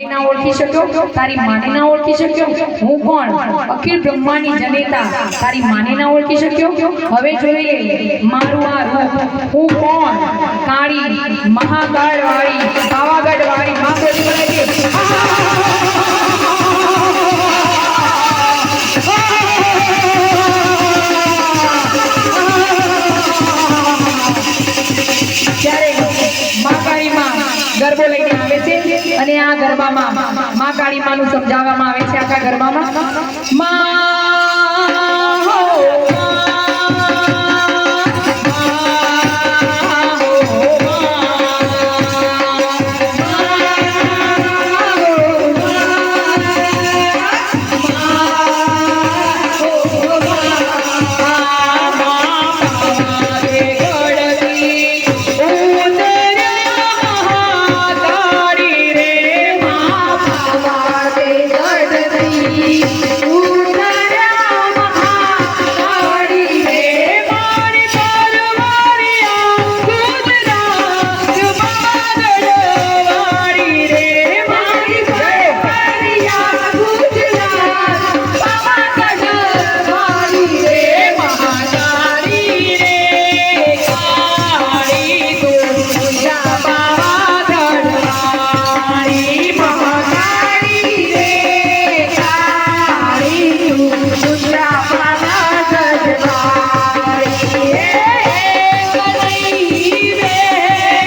ના ઓળખી શક્યો? તારી માને ના ઓળખી શક્યો? હું કોણ? અખિલ બ્રહ્માની જનેતા. તારી માને ના ઓળખી શક્યો? હવે જોઈ લે, મારું આ હું કોણ? કાળી મહાકાળ ગરબો લઈને આવે છે અને આ ગરબામાં મા કાળી માનું સમજાવવામાં આવે છે આખા ગરબામાં. મા